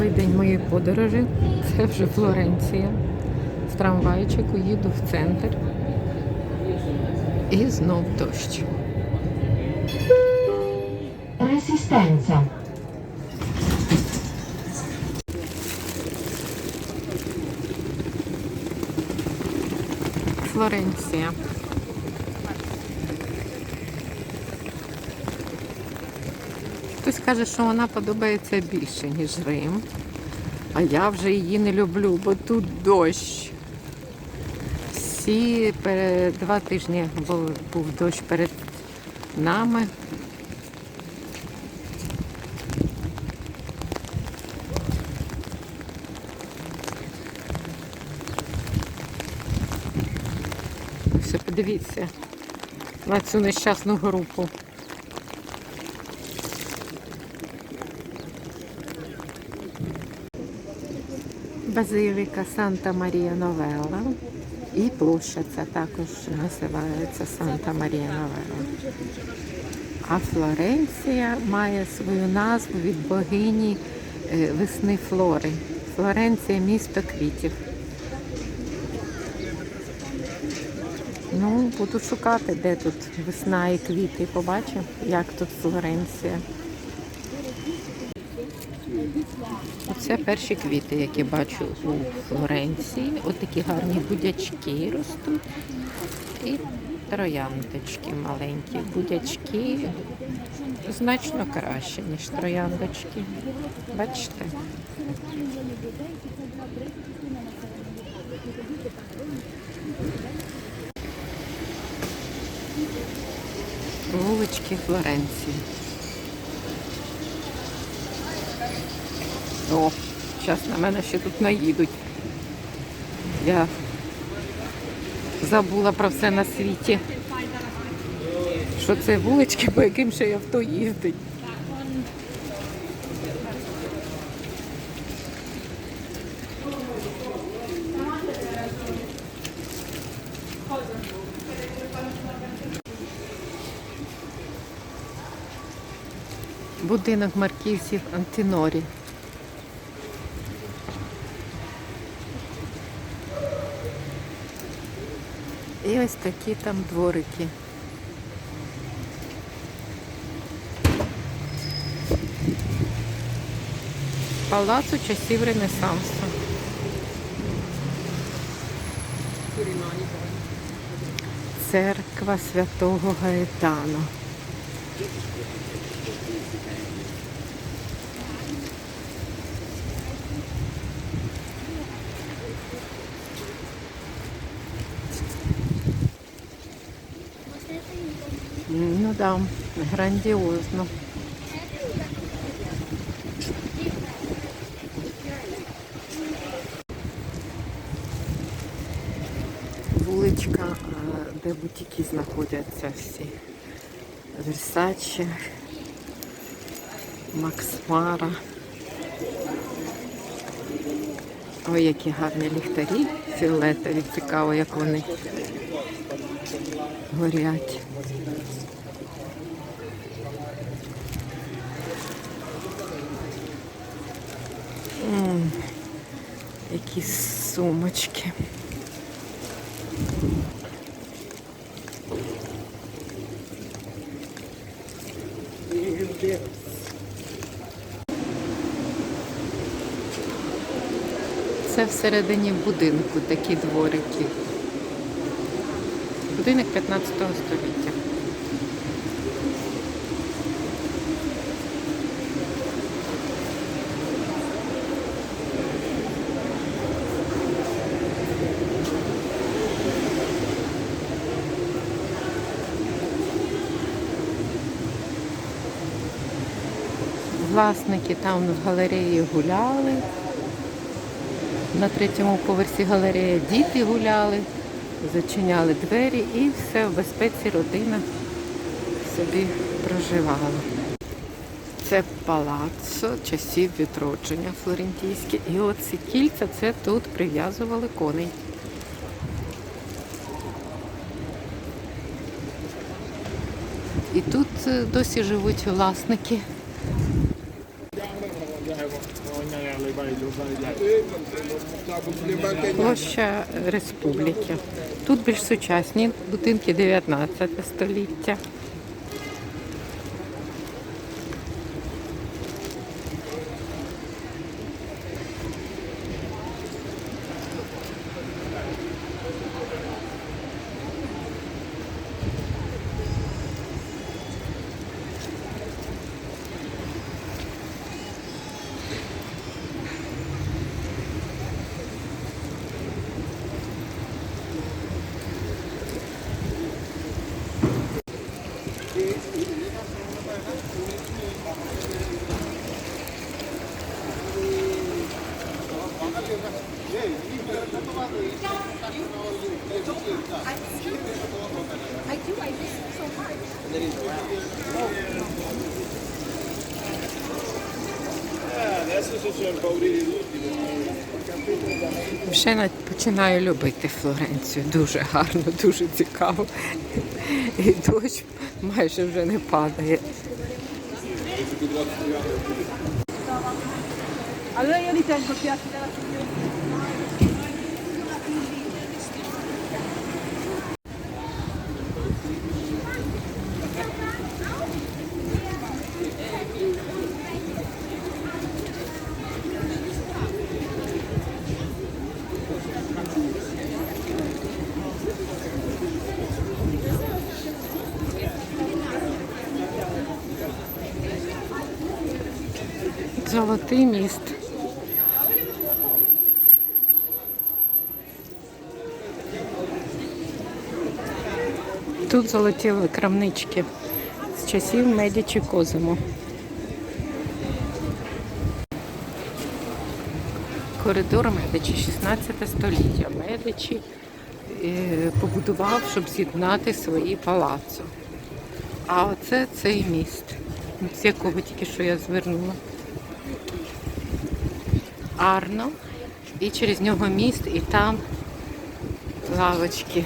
Новий день моєї подорожі. Це вже Флоренція. В трамвайчику їду в центр. І знов дощ. Resistenza. Флоренція. Хтось каже, що вона подобається більше, ніж Рим. А я вже її не люблю, бо тут дощ. Всі два тижні був, був дощ перед нами. Все, подивіться на цю нещасну групу. Базиліка Санта Марія Новела. І площа ця також називається Санта Марія Новела. А Флоренція має свою назву від богині е, весни Флори. Флоренція місто квітів. Ну, буду шукати, де тут весна і квіти. Побачимо, як тут Флоренція. Оце перші квіти, які бачу у Флоренції. Ось такі гарні будячки ростуть. І трояндочки маленькі. Будячки значно краще, ніж трояндочки. Бачите? Вулички Флоренції. О, зараз на мене ще тут наїдуть. Я забула про все на світі. Що це вулички, по яким ще авто їздить. Будинок маркізів Антинорі. Ось такі там дворики. Палацу часів Ренесансу. Церква святого Гаетана. Ну да, грандіозно. Вуличка, де бутики знаходяться всі. Версаче, Макс Мара. Ой, які гарні ліхтарі фіолетові. Цікаво, як вони горять. Які сумочки. Це всередині будинку такі дворики. Будинок 15 століття. Власники там в галереї гуляли. На третьому поверсі галереї діти гуляли, зачиняли двері і все в безпеці родина собі проживала. Це палаццо часів відродження флорентійське. І оці кільця це тут прив'язували коней. І тут е, досі живуть власники. Площа Республіки. Тут більш сучасні будинки 19 століття. Навіть починаю любити Флоренцію. Дуже гарно, дуже цікаво. І дощ майже вже не падає. Allora io li tengo i piatti della signora. Золотий міст. Тут золоті крамнички з часів Медічі Козимо. Коридор Медичі, 16 століття. Медичі е, побудував, щоб з'єднати свої палацо. А оце цей міст, з якого тільки що я звернула. Арно. І через нього міст, і там лавочки.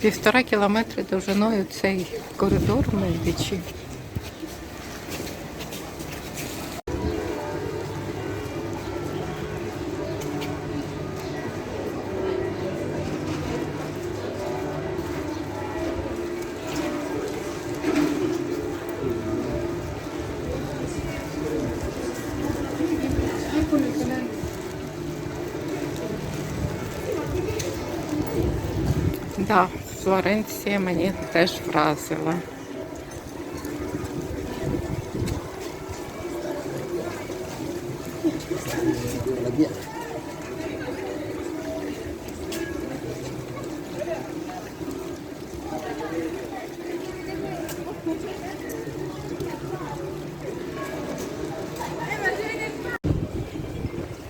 Півтора кілометри довжиною цей коридор Медичі. Да, Флоренція мені теж вразила.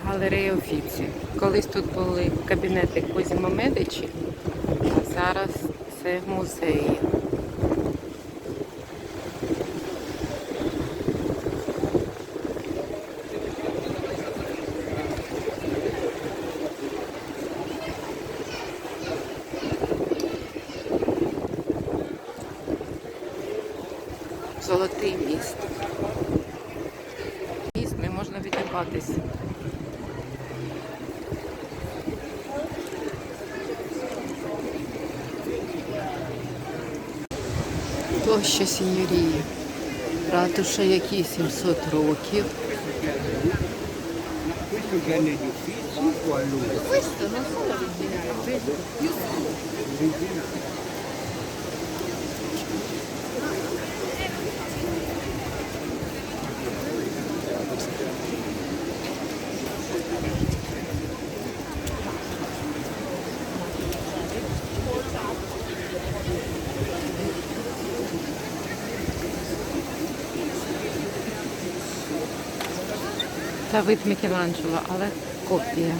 Галерея Офіці. Колись тут були кабінети Козімо Медичі, це музеї. Золотий міст. Міст не можна відірватися. Площа Сіньорії. Ратуша, якій 700 років. Давид Мікеланджело, але копія.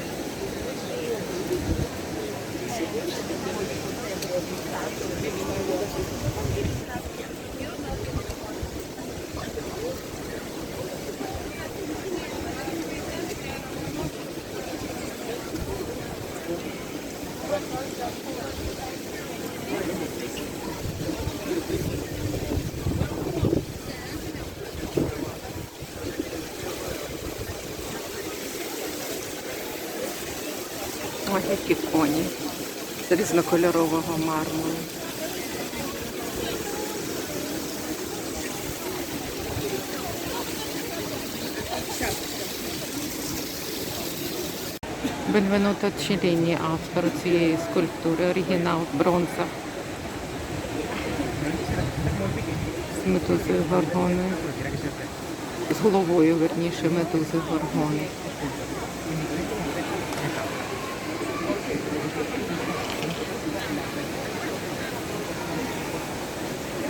Ось коні з різнокольорового мармуру. Бенвенуто Челіні, автор цієї скульптури, оригінал, бронза. З медузою горгоною. З головою, верніше, медузи горгони.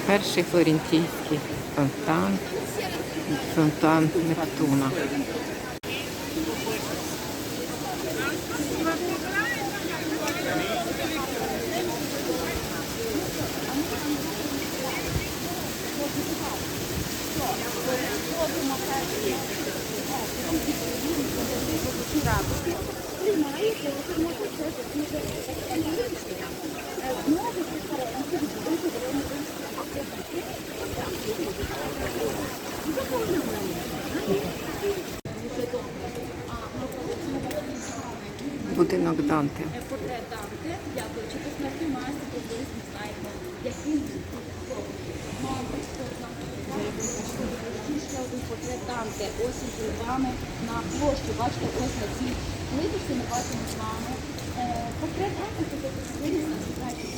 Перший флорентійський фонтан, фонтан Нептуна. Будинок Данте. портрет Данте, дякуючи посмертній масі, колись ми знаємо, яким ще один портрет Данте. Ось із вами на площі. Бачите, ось на цій плиточці ми з вами. Е, Портрет Данте це вирізано, знаєте,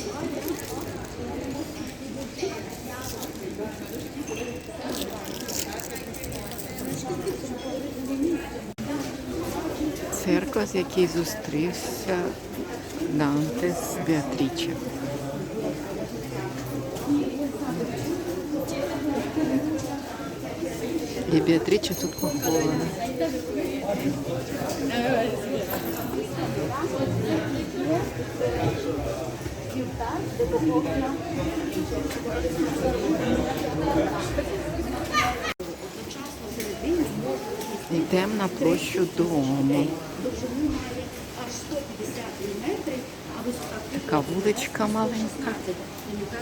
Церква, з якій зустрівся Данте з Беатріче. І Беатріче тут похована. Йдемо на площу дому. Така вуличка маленька,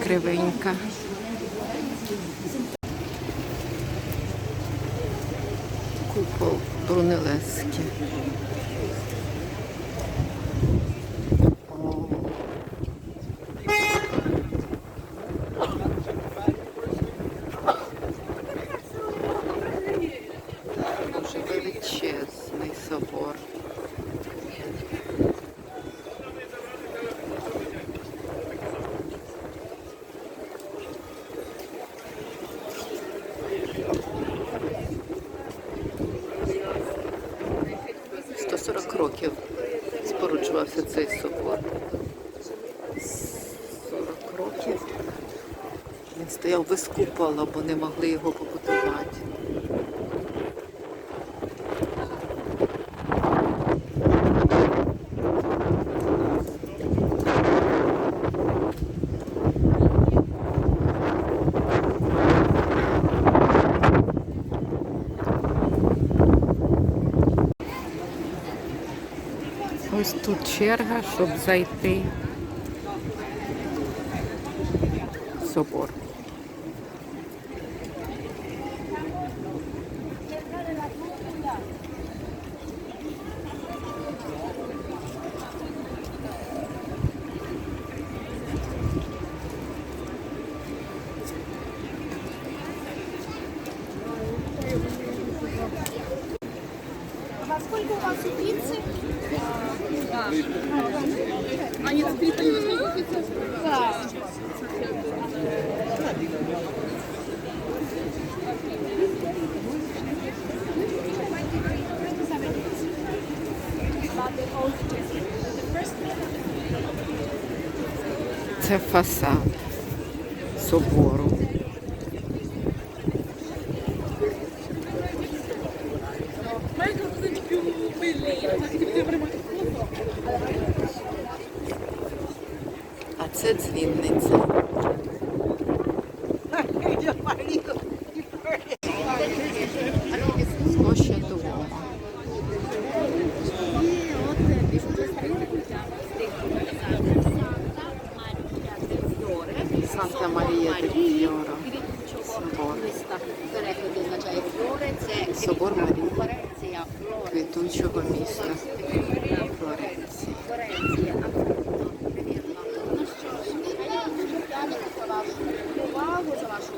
кривенька. Купол Брунелески. О. Дуже величезний собор. Сто сорок років споруджувався цей собор. 40 років. Він стояв без бо не могли його побудувати. Ось тут черга, щоб зайти в собор. Сколько у вас у пиццы? Они на пиццу не возьмут Да. Це фасад собору. А це дзвінниця. Площа дому. квітучого міста Флоренції. Ну що ж, я дуже вдячна за вашу увагу, за вашу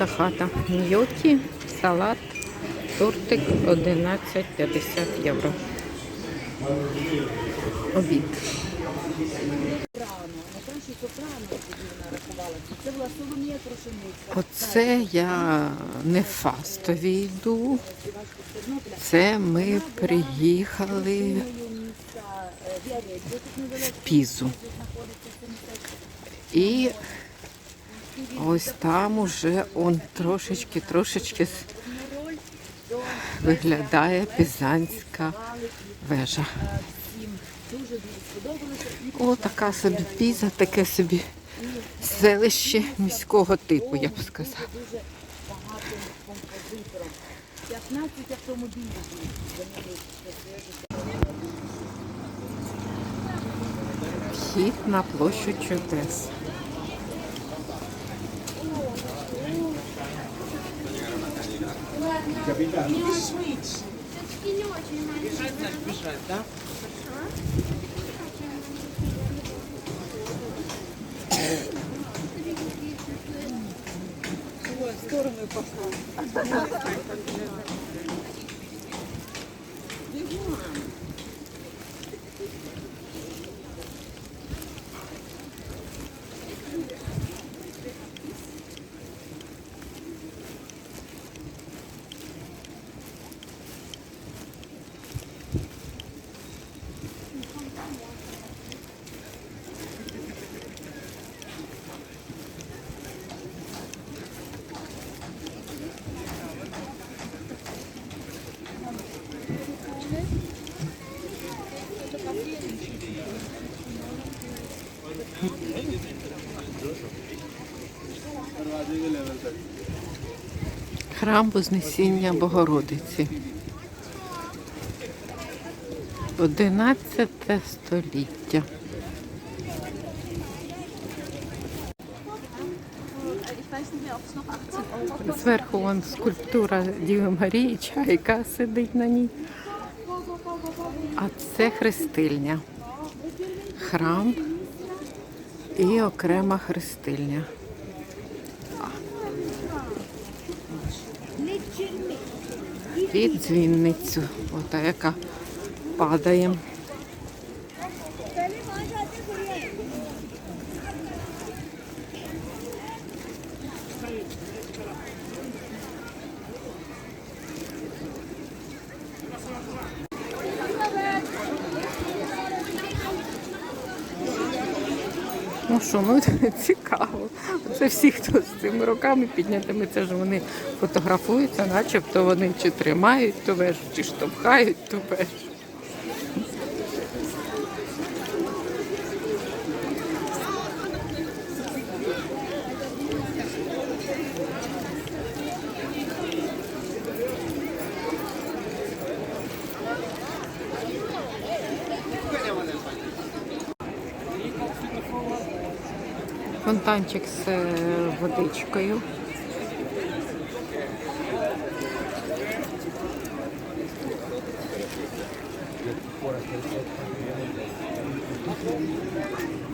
Італійська хата. Ньокі, салат, тортик 11,50 євро. Обід. Оце я не фастові йду. Це ми приїхали в Пізу. І ось там уже он трошечки, трошечки виглядає пізанська вежа. О, така собі піза, таке собі селище міського типу, я б сказала. Дуже багатим композитором. 15 автомобілів. Вхід на площу чудес. витягнути. швидше. Все-таки не очень маленький. Бежать, значит, бежать, да? Хорошо. В сторону пошла. Храм Вознесіння Богородиці. 11 століття. Зверху вон скульптура Діви Марії, чайка сидить на ній. А це хрестильня. Храм і окрема хрестильня. Під дзвінницю, ота яка падає. Ну що, ну цікаво. Це всі, хто з цими руками піднятими, це ж вони фотографуються, начебто вони чи тримають ту вежу, чи штовхають ту вежу. Фонтанчик з водичкою. Thank Храм.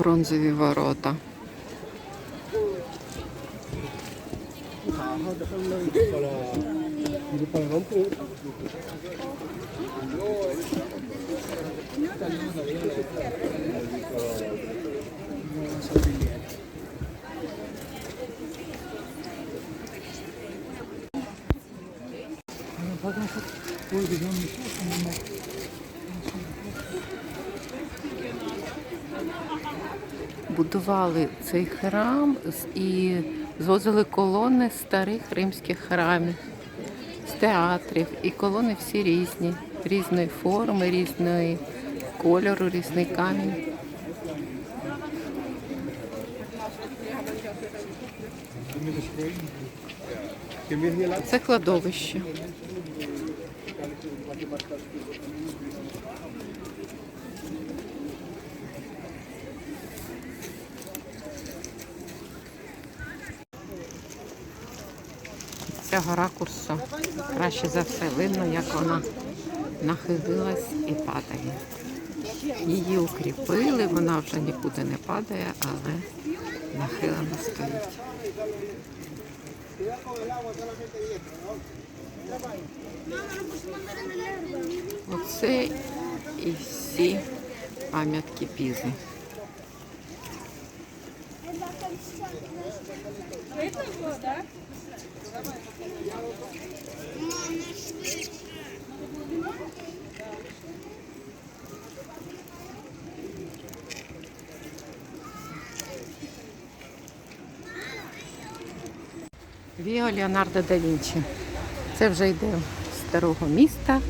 Бронзові ворота. Будували цей храм і звозили колони старих римських храмів, з театрів. І колони всі різні, різної форми, різної кольору, різний камінь. Це кладовище. Цього ракурсу краще за все видно, як вона нахилилась і падає. Її укріпили, вона вже нікуди не падає, але нахилено стоїть. Оце і всі пам'ятки пізи. Леонардо да Вінчі. Це вже йде з старого міста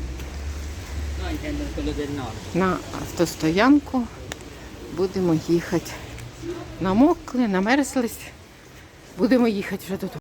на автостоянку. Будемо їхати. Намокли, намерзлись. Будемо їхати вже додому.